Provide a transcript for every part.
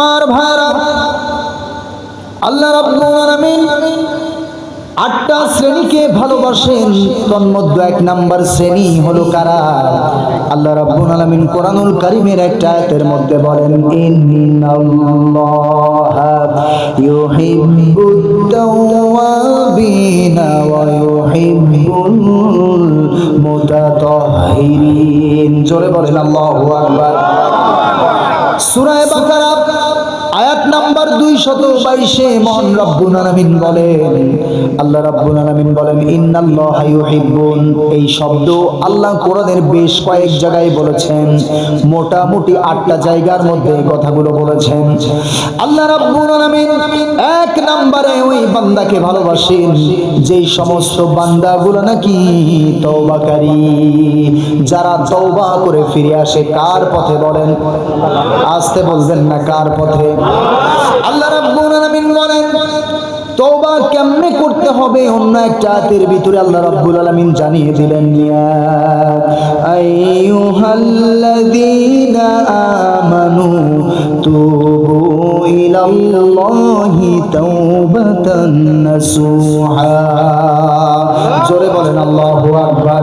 আমার ভাইরা আল্লাহ রাব্বুল আলামিন আটটা শ্রেণীকে ভালোবাসেন, তন্মধ্যে এক নাম্বার শ্রেণি হলো কারা? আল্লাহ রাব্বুল আলামিন কোরআনুল কারীমের একটা আয়াতের মধ্যে বলেন, ইন্নাল্লাহা ইউহিব্বুত তাওয়াবিনা ওয়া ইউহিব্বুল মুতাতাহহিরিন জোরে বলেন, আল্লাহু আকবার। সুরায় বাকারা নাম্বার দুই শত বাইশে মহান রব্বুল আলামিন বলেন, আল্লাহ রব্বুল আলামিন বলেন, ইন্নাল্লাহা ইউহিব্বুন। এই শব্দ আল্লাহ কোরআনের বেশ কয়েক জায়গায় বলেছেন, মোটামুটি আটটা জায়গার মধ্যে কথাগুলো বলেছেন। আল্লাহ রব্বুল আলামিন এক নম্বরে ওই বান্দাকে ভালোবাসেন, যেই সমস্ত বান্দাগুলো নাকি তওবাকারী। যারা তওবা করে ফিরে আসে, কার পথে বলেন? আসতে বলবেন না কার পথে? আল্লাহ বলেন, তওবা কেমনে করতে হবে? অন্য একটা আয়াতের ভিতরে আল্লাহ রাব্বুল আলামিন জানিয়ে দিলেন, ইয়া আইয়ুহাল্লাযীনা আমানু তুবু ইলাল্লাহি তাওবাতান নাসুহা। জোরে বলেন, আল্লাহু আকবার।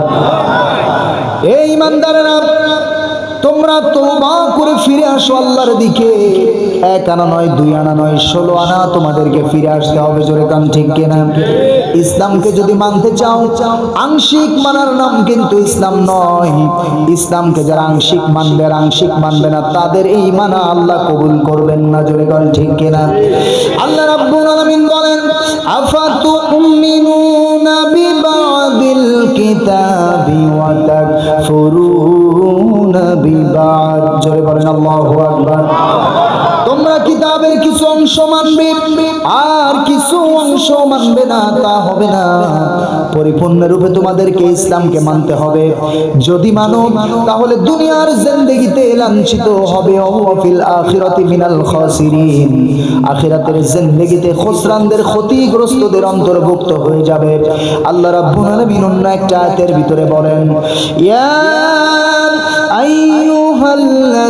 এই ইমানদারেরা, তোমরা তোবা করে ফিরে আসো আল্লাহর দিকে। এক আনা নয়, দুই আনা নয়, ষোলো আনা তোমাদেরকে ফিরে আসতে হবে, জোরে কান ঠিক কিনা? ইসলামকে যদি মানতে চাও, আংশিক মানার নাম কিন্তু ইসলাম নয়। ইসলামকে যারা আংশিক মানবে, আর আংশিক মানবে না, তাদের এই মানা আল্লাহ কবুল করবেন না, জোরে কান ঠিক কিনা? আল্লাহ রাব্বুল আলামিন বলেন আফাতু উম্মিনুনা বিবাদিল কিতাবি? বিবাদ। জোরে বলেন আল্লাহু আকবার। তারা কিতাবের কিছু অংশ মানবে, আর কিছু অংশ মানবে না, তা হবে না। পরিপূর্ণ রূপে তোমাদেরকে ইসলামকে মানতে হবে। যদি মানো, তাহলে দুনিয়ার জিন্দেগিতে লাঞ্ছিত হবে। অফিল আখিরাতি মিনাল খাসিরিন। আখিরাতের জিন্দেগিতে খসরানদের ক্ষতিগ্রস্তদের অন্তর্ভুক্ত হয়ে যাবে। আল্লাহ রাব্বুল আলামিন অন্য একটা আয়াতের ভিতরে বলেন, ইয়া আইয়ুহাল্লাযীনা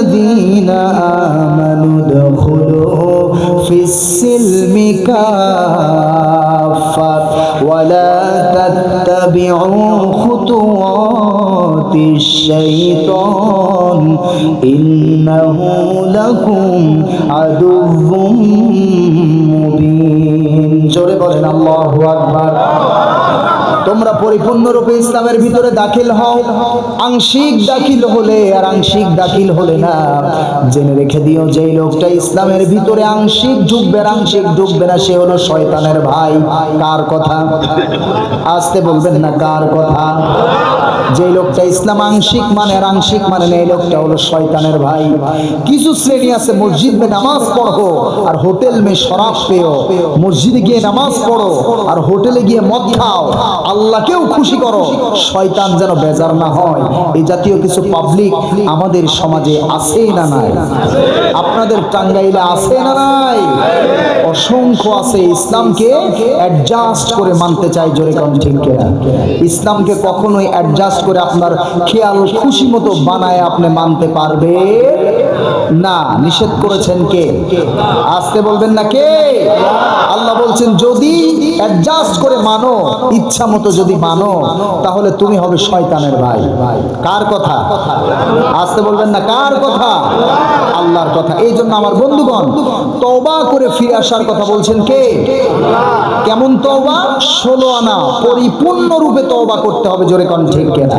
للسلم كافة ولا تتبعوا خطوات الشيطان إنه لكم عدو مبين جوري بولن الله أكبر তোমরা পরিপূর্ণরূপে ইসলামের ভিতরে দাখিল হও। আংশিক দাখিল হলে আর আংশিক দাখিল হলে না। জেনে রেখে দিও যে লোকটা ইসলামের ভিতরে আংশিক ঢুকবে আংশিক ঢুকবে না, সে হলো শয়তানের ভাই। কার কথা? আসতে বলবেন না, কার কথা? যে লোকটা ইসলাম আংশিক মানে আংশিক মানে এই লোকটা হলো শয়তানের ভাই। কিছু শ্রেণি আছে, মসজিদ মে নামাজ পড়ো আর হোটেল মে শরাব পেও। মসজিদে গিয়ে নামাজ পড়ো আর হোটেলে গিয়ে মদ খাও। আল্লাহকেও খুশি করো। শয়তান যেন বেজার না হয়। এই জাতীয় কিছু পাবলিক আমাদের সমাজে আছে না নাই? আপনাদের টাঙ্গাইলে আছে না নাই? অসংখ্য আছে। ইসলামকে অ্যাডজাস্ট করে মানতে চাই, জোরে কোন ঠিক ইসলামকে কখনোই অ্যাডজাস্ট করে আপনার খেয়াল খুশি মতো বানায় আপনি মানতে পারবে না, নিষেধ করেছেন কে? আসতে বলবেন না কে? আল্লাহ বলছেন, যদি অ্যাডজাস্ট করে মানো, ইচ্ছা মতো যদি মানো, তাহলে তুমি হবে শয়তানের ভাই। কার কথা? আসতে বলবেন না, কার কথা? আল্লাহর কথা। এই জন্য আমার বন্ধুগণ তবা করে ফিরে আসার কথা বলছেন কে? কেমন তওবা? ষোলো আনা, পরিপূর্ণ রূপে তওবা করতে হবে, জোরে কন ঠিক কেনা।